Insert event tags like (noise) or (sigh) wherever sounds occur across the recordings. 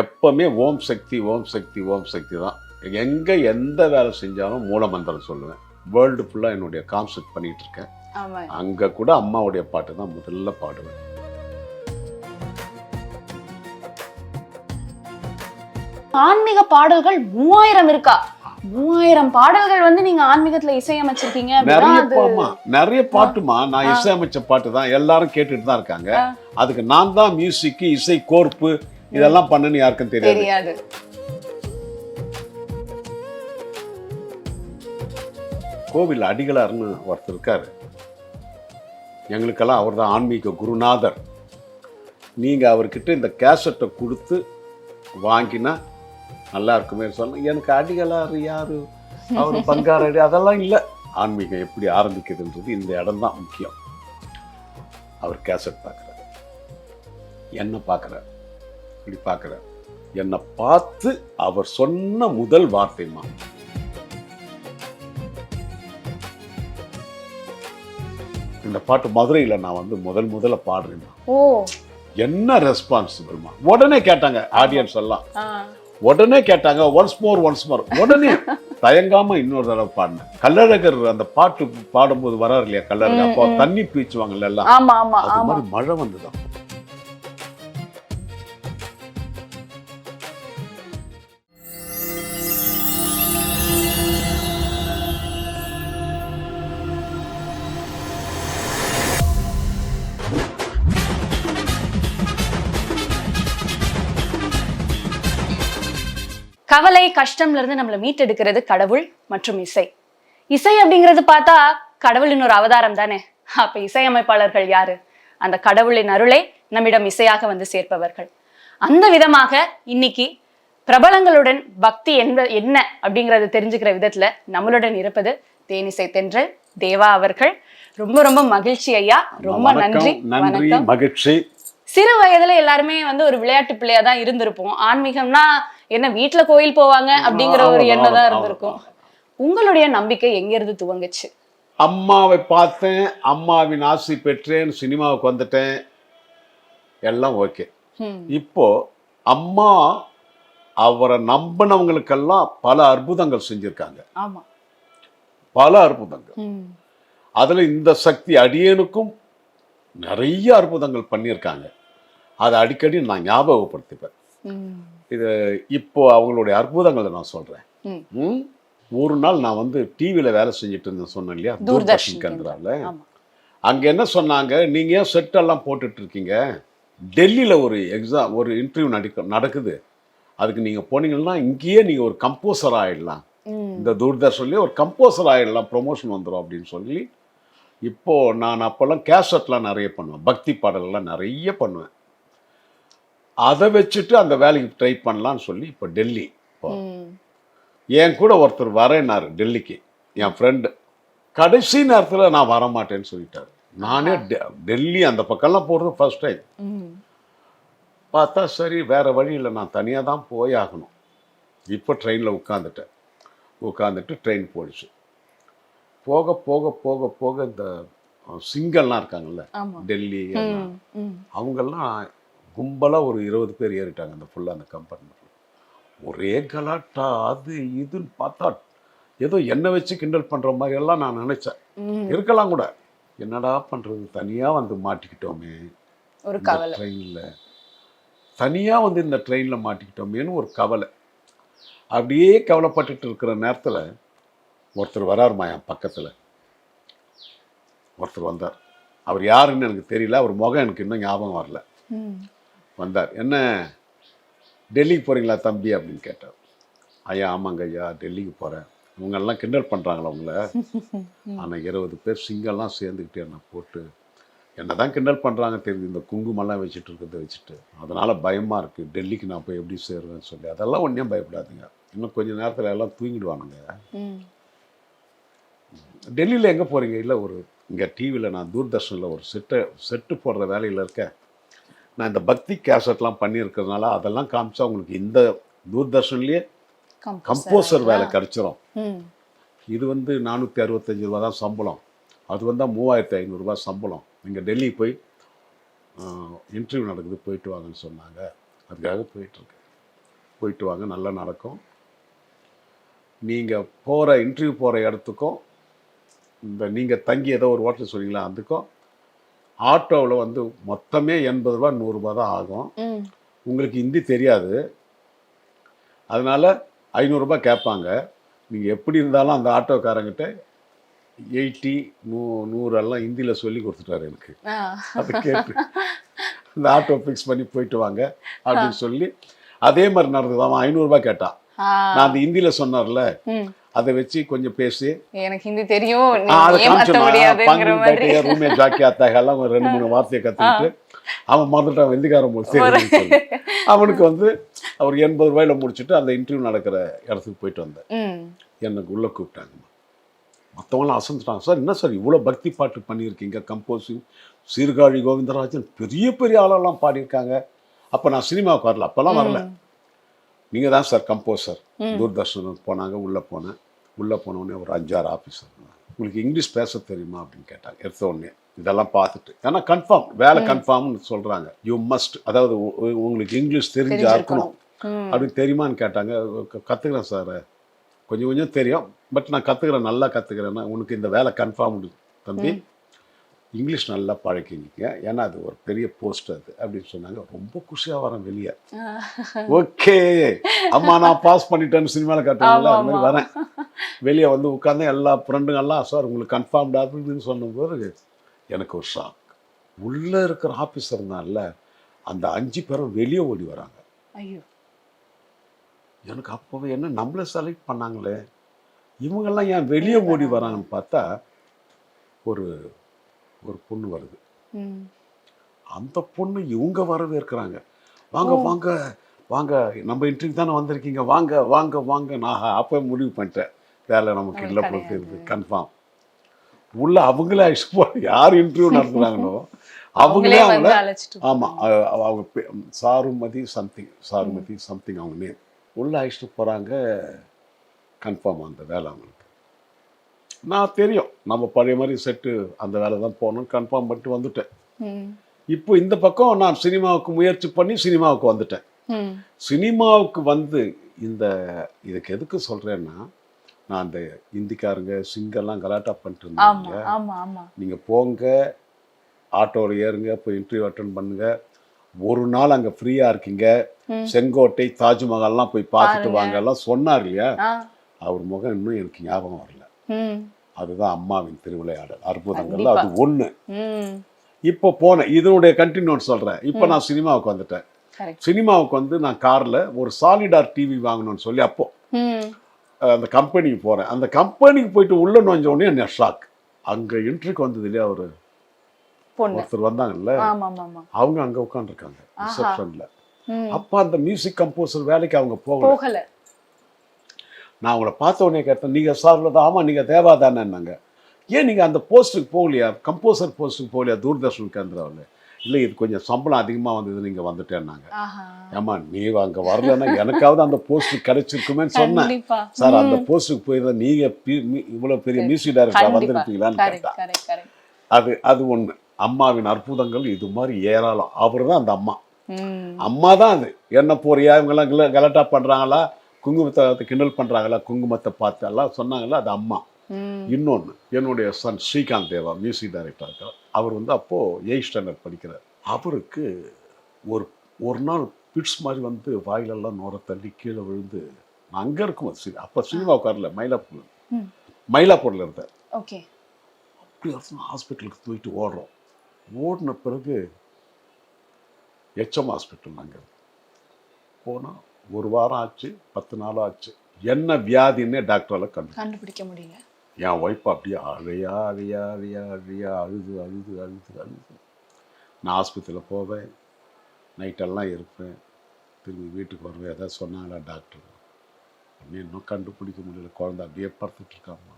எப்பவுமே ஓம் சக்தி ஓம் சக்தி ஓம் சக்தி தான். எங்கே எந்த வேலை செஞ்சாலும் மூலமந்திரம் சொல்லுவேன். வேர்ல்டு ஃபுல்லாக என்னுடைய கான்செப்ட் பண்ணிட்டு இருக்கேன். அங்கே கூட அம்மாவுடைய பாட்டு தான் முதல்ல பாடுவேன். ஆன்மீக பாடல்கள் மூவாயிரம் இருக்கா? மூவாயிரம் பாடல்கள் வந்து நீங்க ஆன்மீகத்துல இசையமைச்சிருக்கீங்க. நிறைய நிறைய பாட்டுமா நான். இசையமைச்ச பாட்டு தான் எல்லாரும் கேட்டுட்டு தான் இருக்காங்க. அதுக்கு நான் தான் மியூசிக் இசை கோர்ப்பு இதெல்லாம் பண்ணுன்னு யாருக்கும் தெரியாது. கோவில் அடிகளார்னு ஒருத்தர் இருக்காரு. எங்களுக்கெல்லாம் அவர் தான் ஆன்மீக குருநாதர். நீங்கள் அவர்கிட்ட இந்த கேசட்டை கொடுத்து வாங்கினா நல்லா இருக்குமே சொன்ன எனக்கு அடிகளார் யாரு? அவர் பங்கார அடி அதெல்லாம் இல்லை. ஆன்மீகம் எப்படி ஆரம்பிக்குதுன்றது இந்த இடம் தான் முக்கியம். அவர் கேசட் பார்க்குறாரு என்ன பார்க்குறாரு இப்படி பார்க்குறாரு. என்னை பார்த்து அவர் சொன்ன முதல் வார்த்தைமா இந்த பாட்டு மதுரையில் நான் வந்து முதல் முதல்ல பாடுறேன் ஓ. என்ன ரெஸ்பான்சிபிள்மா உடனே கேட்டாங்க ஆடியன்ஸ் எல்லாம். உடனே கேட்டாங்க ஒன்ஸ் மோர் ஒன்ஸ் மோர் உடனே தயங்காம இன்னொரு தடவை பாடினேன். கல்லழகர் அந்த பாட்டு பாடும்போது வராரு இல்லையா கல்லழகர் அப்போ. தண்ணி பீச்சுவாங்கல்ல எல்லாம். அது மாதிரி மழை வந்துதான். கவலை கஷ்டம்ல இருந்து நம்மளை மீட்டெடுக்கிறது கடவுள் மற்றும் இசை. இசை அப்படிங்கிறது பார்த்தா கடவுளின் ஒரு அவதாரம் தானே? அப்ப இசையமைப்பாளர்கள் யாரு? அந்த கடவுளின் அருளை நம்மிடம் இசையாக வந்து சேர்ப்பவர்கள். அந்த விதமாக இன்னைக்கு பிரபலங்களுடன் பக்தி என்ன என்ன அப்படிங்கறது தெரிஞ்சுக்கிற விதத்துல நம்மளுடன் இருப்பது தேனிசை தென்றல் தேவா அவர்கள். ரொம்ப ரொம்ப மகிழ்ச்சி ஐயா. ரொம்ப நன்றி வணக்கம் நன்றி. வணக்கம். மகிழ்ச்சி. சிறு வயதுல எல்லாருமே வந்து ஒரு விளையாட்டு பிள்ளையா தான் இருந்திருப்போம். ஆன்மீகம்னா என்ன வீட்ல கோயில் போவாங்க அப்படிங்கிற ஒரு எண்ணம் தான் இருந்திருக்கும். உங்களுடைய நம்பிக்கை எங்க இருந்து துவங்குச்சு? அம்மாவை பார்த்தேன் அம்மாவின் ஆசை பெற்றேன் சினிமாவுக்கு வந்துட்டேன். எல்லாம் ஓகே. இப்போ அம்மா அவரை நம்பினவங்களுக்கெல்லாம் பல அற்புதங்கள் செஞ்சிருக்காங்க. பல அற்புதங்கள். அதுல இந்த சக்தி அடியேனுக்கும் நிறைய அற்புதங்கள் பண்ணியிருக்காங்க. அதை அடிக்கடி நான் ஞாபகப்படுத்திப்பேன். இது இப்போ அவங்களுடைய அற்புதங்களை நான். ம்? ஒரு நாள் நான் வந்து டிவியில வேலை செஞ்சுட்டு இருந்தேன் சொன்னேன் இல்லையா? தூர்தர்ஷன் ஆமா. அங்க என்ன சொன்னாங்க? நீங்க ஏன் செட்டெல்லாம் போட்டுட்டு இருக்கீங்க? டெல்லியில ஒரு எக்ஸாம் ஒரு இன்டர்வியூ நடக்க நடக்குது. அதுக்கு நீங்க போனீங்கன்னா இங்கேயே நீங்க ஒரு கம்போசர் ஆயிடலாம். ஹம், இந்த தூர்தர்ஷன்லேயே ஒரு கம்போசர் ஆயிடலாம் ப்ரொமோஷன் வந்துடும் அப்படின்னு சொல்லி இப்போ நான் அப்போல்லாம் கேசட்லாம் நிறைய பண்ணுவேன். பக்தி பாடல்கள்லாம் நிறைய பண்ணுவேன். அதை வச்சுட்டு அந்த வேலைக்கு ட்ரை பண்ணலாம்னு சொல்லி இப்போ டெல்லி என் கூட ஒருத்தர் வரேன்னாரு டெல்லிக்கு. என் ஃப்ரெண்டு கடைசி நேரத்தில் நான் வர மாட்டேன்னு சொல்லிட்டாரு. நானே டெல்லி அந்த பக்கம்லாம் போகிறது ஃபர்ஸ்ட் டைம் பார்த்தா சரி வேற வழி இல்லை. நான் தனியாக தான் போய் ஆகணும். இப்போ ட்ரெயினில் உட்காந்துட்டேன் உட்காந்துட்டு ட்ரெயின் போயிடுச்சு. போக போக போக போக இந்த சிங்கல்லாம் இருக்காங்கல்ல டெல்லி அவங்கெல்லாம் கும்பலாக ஒரு இருபது பேர் ஏறிட்டாங்க அந்த ஃபுல்லாக அந்த கம்பார்ட்மெண்ட்டில் ஒரே கலாட்டா அது இதுன்னு பார்த்தா ஏதோ என்னை வச்சு கிண்டல் பண்ணுற மாதிரி எல்லாம் நான் நினச்சேன். இருக்கலாம் கூட. என்னடா பண்ணுறது தனியாக வந்து மாட்டிக்கிட்டோமே. ஒரு கவலை. ட்ரெயினில் தனியாக வந்து இந்த ட்ரெயினில் மாட்டிக்கிட்டோமேன்னு ஒரு கவலை. அப்படியே கவலைப்பட்டுட்டு இருக்கிற நேரத்தில் ஒருத்தர் வராருமா என் பக்கத்தில்? ஒருத்தர் வந்தார். அவர் யாருன்னு எனக்கு தெரியல. அவர் முகம் எனக்கு இன்னும் ஞாபகம் வரல. வந்தார். என்ன டெல்லிக்கு போகிறீங்களா தம்பி? அப்படின்னு கேட்டார். ஐயா ஆமாங்க ஐயா டெல்லிக்கு போகிறேன் இவங்கெல்லாம் கிண்டல் பண்ணுறாங்களா உங்களை? (laughs) ஆனால் இருபது பேர் சிங்கெல்லாம் சேர்ந்துக்கிட்டு என்னை போட்டு என்ன தான் கிண்டல் பண்ணுறாங்க தெரியுது. இந்த குங்குமம்லாம் வச்சுட்டு இருக்கிறத வச்சுட்டு. அதனால் பயமாக இருக்குது டெல்லிக்கு நான் போய் எப்படி சேருவேன்னு சொல்லி. அதெல்லாம் ஒன்றும் பயப்படாதுங்க. இன்னும் கொஞ்ச நேரத்தில் எல்லாம் தூங்கிடுவானுங்க. டெல்லியில் எங்கே போகிறீங்க இல்லை ஒரு இங்கே டிவியில் நான் தூர்தர்ஷனில் ஒரு செட்டை செட்டு போடுற வேலையில் இருக்கேன். நான் இந்த பக்தி கேசட்லாம் பண்ணியிருக்கிறதுனால அதெல்லாம் காமிச்சா உங்களுக்கு இந்த தூர்தர்ஷன்லேயே. கம்போசர் வேலை கிடச்சிரும். இது வந்து நானூற்றி அறுபத்தஞ்சு ரூபா தான் சம்பளம். அது வந்தால் மூவாயிரத்தி ஐநூறுரூவா சம்பளம். நீங்கள் டெல்லி போய் இன்டர்வியூ நடக்குது போயிட்டு வாங்கன்னு சொன்னாங்க. அதுக்காக போயிட்டுருக்கேன் போயிட்டு வாங்க நல்லா நடக்கும். நீங்கள் போகிற இன்டர்வியூ போகிற இடத்துக்கும் இந்த நீங்கள் தங்கி ஏதோ ஒரு ஹோட்டல் சொன்னீங்களா அதுக்கும் ஆட்டோவில் வந்து மொத்தமே எண்பது ரூபா நூறுரூபா தான் ஆகும். உங்களுக்கு ஹிந்தி தெரியாது. அதனால் ஐநூறுரூபா கேட்பாங்க. நீங்கள் எப்படி இருந்தாலும் அந்த ஆட்டோக்காரங்கிட்ட எயிட்டி நூ நூறெல்லாம் ஹிந்தியில் சொல்லி கொடுத்துட்டாரு எனக்கு. அதை கேட்டு இந்த ஆட்டோ ஃபிக்ஸ் பண்ணி போயிட்டு வாங்க அப்படின்னு சொல்லி அதே மாதிரி நடந்தது. அவன் ஐநூறுரூபா கேட்டான். நான் அந்த ஹிந்தியில் சொன்னார்ல அதை வச்சு கொஞ்சம் பேசி. எனக்கு ஹிந்தி தெரியும் ரூமே ஜாக்கி ஆத்தாக எல்லாம் ஒரு ரெண்டு மூணு வார்த்தையை கற்றுக்கிட்டு அவன் மறந்துட்டான் வெள்ளிக்காரன் முடிச்சு அவனுக்கு வந்து அவர் எண்பது ரூபாயில முடிச்சுட்டு அந்த இன்டர்வியூ நடக்கிற இடத்துக்கு போயிட்டு வந்தேன். எனக்கு உள்ளே கூப்பிட்டாங்கம்மா மற்றவங்களாம் அசந்துட்டாங்க. சார் என்ன சார் இவ்வளோ பக்தி பாட்டு பண்ணியிருக்கீங்க? கம்போசிங் சீர்காழி கோவிந்தராஜன் பெரிய பெரிய ஆளெல்லாம் பாடியிருக்காங்க. அப்போ நான் சினிமாவுக்கு வரல. அப்போல்லாம் வரல. நீங்கள் தான் சார் கம்போசர் தூர்தர்ஷனுக்கு போனாங்க உள்ளே போனேன். உள்ளே போனோடனே ஒரு அஞ்சாறு ஆஃபீஸர் உங்களுக்கு இங்கிலீஷ் பேச தெரியுமா அப்படின்னு கேட்டாங்க. எடுத்த உடனே இதெல்லாம் பார்த்துட்டு. ஏன்னா கன்ஃபார்ம் வேலை கன்ஃபார்ம்னு சொல்கிறாங்க யூ மஸ்ட் அதாவது உங்களுக்கு இங்கிலீஷ் தெரிஞ்சா இருக்கணும். அப்படின்னு தெரியுமான்னு கேட்டாங்க. க- கத்துக்கிறேன் சார் கொஞ்சம் கொஞ்சம் தெரியும். பட் நான் கற்றுக்கிறேன் நல்லா கற்றுக்கிறேன்னா உனக்கு இந்த வேலை கன்ஃபார்ம் தம்பி. இங்கிலீஷ் நல்லா பழக்கிங்க ஏன்னா அது ஒரு பெரிய போஸ்ட் அது அப்படின்னு சொன்னாங்க. ரொம்ப குஷியாக வரேன் வெளியே. ஓகே. அம்மா நான் பாஸ் பண்ணிட்டேன்னு சினிமாவில் காட்டுறாங்கல்ல அது மாதிரி வரேன். வெளியே வந்து உட்காந்து எல்லா ஃப்ரெண்டுங்கெல்லாம் சார் உங்களுக்கு கன்ஃபார்ம்டா அப்படின்னு சொன்னபோது எனக்கு ஒரு ஷாக் உள்ளே இருக்கிற ஆஃபீஸர் இருந்தான்ல அந்த அஞ்சு பேரும் வெளியே ஓடி வராங்க. எனக்கு அப்போவே என்ன நம்மளை செலக்ட் பண்ணாங்களே. இவங்கெல்லாம் ஏன் வெளியே ஓடி வராங்கன்னு பார்த்தா ஒரு ஒரு பொண்ணு வருது. அந்த பொண்ணு இவங்க வரவேற்கிறாங்க. வாங்க வாங்க வாங்க நம்ம இன்டர்வியூ தானே வந்திருக்கீங்க. வாங்க வாங்க வாங்க. நான் அப்போ முடிவு பண்ணிட்டேன். வேலை நமக்கு இல்லை பொறுத்து கன்ஃபார்ம் உள்ள அவங்களே அழைச்சிட்டு யார் இன்டர்வியூ நடத்துனாங்களோ (laughs) அவங்களே அவங்களே ஆமாம் அவங்க சாருமதி சம்திங் சாருமதி சம்திங் அவங்க நேம் உள்ளே அழைச்சிட்டு போகிறாங்க கன்ஃபார்ம் அந்த வேலை அவங்களுக்கு. நான் தெரியும். நம்ம பழைய மாதிரி செட்டு அந்த வேலை தான் போகணும் கன்ஃபார்ம் பண்ணிட்டு வந்துட்டேன். இப்போ இந்த பக்கம் நான் சினிமாவுக்கு முயற்சி பண்ணி சினிமாவுக்கு வந்துட்டேன். சினிமாவுக்கு வந்து இந்த இதுக்கு எதுக்கு சொல்கிறேன்னா நான் அந்த இந்திக்காரங்க சிங்கெல்லாம் கலாட்டா பண்ணிட்டு ஆமா நீங்கள் போங்க ஆட்டோவில் ஏறுங்க போய் இன்டர்வியூ அட்டன் பண்ணுங்க. ஒரு நாள் அங்கே ஃப்ரீயாக இருக்கீங்க. செங்கோட்டை தாஜ்மஹால்லாம் போய் பார்த்துட்டு வாங்க எல்லாம் சொன்னார் இல்லையா? அவர் முகம் இன்னும் எனக்கு ஞாபகம் வரல. அதுதான் அம்மாவின் திருவிளையாடல். அற்புதங்கள்ல அது ஒன்று ம். இப்போ போனேன். இதனுடைய கண்டினியூட் சொல்கிறேன் இப்போ நான் சினிமாவுக்கு வந்துட்டேன். சினிமாவுக்கு வந்து நான் காரில் ஒரு சாலிடார் டிவி வாங்கணும்னு சொல்லி அப்போ அந்த கம்பெனிக்கு போகிறேன் அந்த கம்பெனிக்கு போயிட்டு உள்ள நுழைஞ்ச உடனே என்ன ஷாக் அங்கே இன்ட்ரிக்கு வந்தது இல்லையா ஒரு ஒருத்தர் வந்தாங்கல்ல? அவங்க அங்கே உட்காந்துருக்காங்க ரிசப்ஷனில் அப்போ அந்த மியூசிக் கம்போசர் வேலைக்கு அவங்க போகல. நான் அவங்கள பார்த்த உடனே கேட்டேன் நீங்கள் சார்ல தான் ஆமாம் நீங்கள் தேவா தானேன்னாங்க ஏன் நீங்கள் அந்த போஸ்ட்டுக்கு போகலையா? கம்போசர் போஸ்ட்டுக்கு போகலையா? தூர்தர்ஷன் கேந்திராவில்? இல்லை இது கொஞ்சம் சம்பளம் அதிகமாக வந்தது நீங்கள் வந்துட்டேன்னாங்க. ஏம்மா நீ அங்கே வரலன்னா எனக்காவது அந்த போஸ்ட் கிடைச்சிருக்குமேன்னு சொன்னேன் சார் அந்த போஸ்ட்டுக்கு போயிருந்தா நீங்கள் இவ்வளோ பெரிய மியூசிக் டைரக்டர் கண்டிப்பா. வந்திருப்பீங்களான்னு கேட்டேன் அது அது ஒன்று அம்மாவின் அற்புதங்கள் இது மாதிரி ஏராளம். அவர் தான் அந்த அம்மா. அம்மா தான் அது. என்ன போறியா? இவங்கெல்லாம் கில கலட்டா பண்ணுறாங்களா குங்குமத்தை கிண்டல் பண்ணுறாங்களா குங்குமத்தை பார்த்து எல்லாம் சொன்னாங்களா அது அம்மா. இன்னொன்று என்னுடைய son Srikanth Deva music director இருக்கார். அவர் வந்து அப்போது எயிட் ஸ்டாண்டர்ட் படிக்கிறார். அவருக்கு ஒரு ஒரு நாள் பிட்ஸ் மாதிரி வந்து வாயிலெல்லாம் நோர தள்ளி கீழே விழுந்து நான் அங்கே இருக்கும் சி அப்போ சினிமா உட்காரல மயிலாப்பூர். மயிலாப்பூரில் இருந்தார். ஓகே. அப்படி ஹாஸ்பிட்டலுக்கு தூக்கிட்டு ஓடுறோம். ஓடின பிறகு எச்எம் ஹாஸ்பிட்டல் அங்கே போனால் ஒரு வாரம் ஆச்சு பத்து நாள் ஆச்சு. என்ன வியாதின்னே டாக்டரால் கண்டு கண்டுபிடிக்க முடியல. என் ஒய்ஃப் அப்படியே அழையா அழையா அழையா அழையா அழுது அழுது அழுது அழுது. நான் ஆஸ்பத்திரியில் போவேன். நைட்டெல்லாம் இருப்பேன். திரும்பி வீட்டுக்கு வருவேன். ஏதாவது சொன்னாங்களா டாக்டர் அப்படியே இன்னும் கண்டுபிடிக்க முடியல. குழந்தை அப்படியே படுத்துட்டு இருக்காம்மா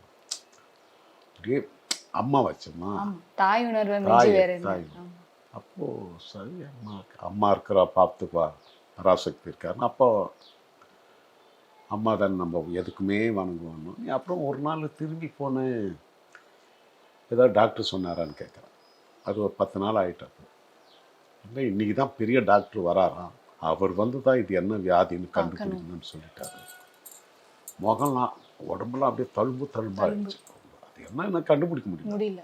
அப்படியே அம்மா வச்சம்மா. தாய் தாய், தாய். அப்போது சரி அம்மா அம்மா இருக்கிறா பார்த்துக்குவா. பராசக்தி இருக்காருன்னு. அப்போ அம்மா தான் நம்ம எதுக்குமே வணங்குவோம் அப்புறம் ஒரு நாள் திரும்பி போனேன் ஏதாவது டாக்டர் சொன்னாரான்னு கேட்குறேன். அது ஒரு பத்து நாள் ஆகிட்டப்போ இல்லை இன்றைக்கி தான் பெரிய டாக்டர் வராராம். அவர் வந்து தான் இது என்ன வியாதின்னு கண்டுபிடிக்கணும்னு சொல்லிட்டாரு. முகம்லாம் உடம்புலாம் அப்படியே தழும்பு தழும்பாயிடுச்சு அது என்ன என்ன கண்டுபிடிக்க முடியும்? முடியல.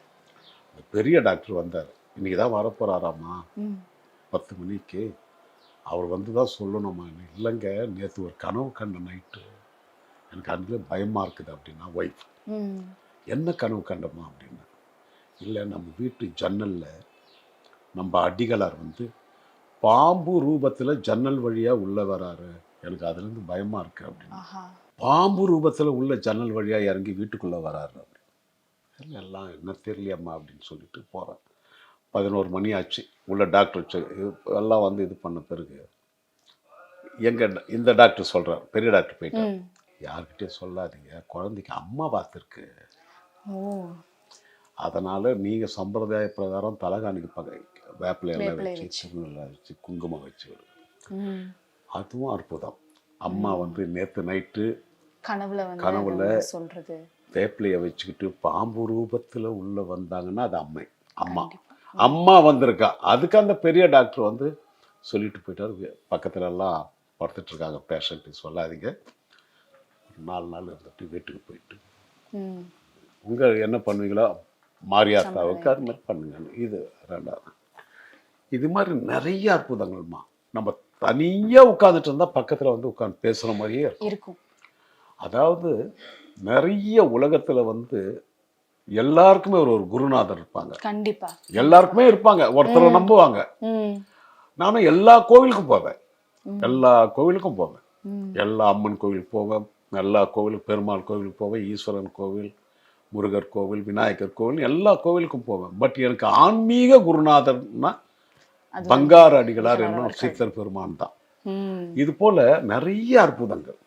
பெரிய டாக்டர் வந்தார். இன்னைக்கு தான் வரப்போறாராம்மா. ம். பத்து மணிக்கு. அவர் வந்து தான் சொல்லணுமா இல்லைங்க. நேற்று ஒரு கனவு கண்ட நைட்டு எனக்கு அதுல பயமாக இருக்குது அப்படின்னா ஒய்ஃப் என்ன கனவு கண்டமா அப்படின்னா இல்லை நம்ம வீட்டு ஜன்னலில் நம்ம அடிகளார் வந்து பாம்பு ரூபத்தில் ஜன்னல் வழியாக உள்ளே வராரு. எனக்கு அதுலேருந்து பயமாக இருக்குது அப்படின்னு பாம்பு ரூபத்தில் உள்ள ஜன்னல் வழியாக இறங்கி வீட்டுக்குள்ளே வராரு அப்படி. இல்லை, எல்லாம் என்ன தெரியலையம்மா? அப்படின்னு சொல்லிட்டு போகிறேன் பதினோரு மணி ஆச்சு. உள்ள டாக்டர் எல்லாம் வந்து இது பண்ண பிறகு எங்க இந்த டாக்டர் சொல்கிறார் பெரிய டாக்டர் போயிட்டார். ம். யார்கிட்டயும் சொல்லாதீங்க குழந்தைக்கு அம்மா பார்த்துருக்கு அதனால் நீங்கள் சம்பிரதாய பிரகாரம் தலகாணிக்கு பக வேப்பிலை எல்லாம் வேப்பிலை வச்சு. திருநெல்லாம் வச்சு குங்குமம் வச்சு. அதுவும் அற்புதம். அம்மா வந்து நேற்று நைட்டு கனவுல கனவுல சொல்றது. வேப்பிலையை வச்சுக்கிட்டு பாம்பு ரூபத்தில் உள்ளே வந்தாங்கன்னா அது அம்மை அம்மா. அம்மா வந்திருக்கா. அதுக்கு அந்த பெரிய டாக்டர் வந்து சொல்லிட்டு போயிட்டார். வே- பக்கத்துல எல்லாம் படுத்துட்டு இருக்காங்க பேஷண்ட்டு சொல்லாதீங்க நாலு நாள் இருந்துட்டு வீட்டுக்கு போயிட்டு. ம். உங்க என்ன பண்ணுவீங்களோ மாரியாத்தாவுக்கு அது மாதிரி பண்ணுங்க இது ரெண்டாவது. இது மாதிரி நிறைய அற்புதங்கள்மா. நம்ம தனியாக உட்காந்துட்டு இருந்தால் பக்கத்தில் வந்து உட்காந்து பேசுகிற மாதிரியே. இருக்கும். அதாவது நிறைய உலகத்தில் வந்து எல்லாருக்குமே ஒரு ஒரு குருநாதர் இருப்பாங்க. கண்டிப்பா. எல்லாருக்குமே இருப்பாங்க. ஒருத்தரை நம்புவாங்க. நானும் எல்லா கோவிலுக்கும் போவேன். எல்லா கோவிலுக்கும் போவேன். எல்லா அம்மன் கோவில் போவேன். எல்லா கோவிலுக்கு பெருமாள் கோவிலுக்கு போவேன். ஈஸ்வரன் கோவில் முருகர் கோவில் விநாயகர் கோவில் எல்லா கோவிலுக்கும் போவேன். பட் எனக்கு ஆன்மீக குருநாதர்னா அது பங்கார அடிகளார் என்னும் சித்தர் பெருமான் தான். இது போல நிறைய அற்புதங்கள்.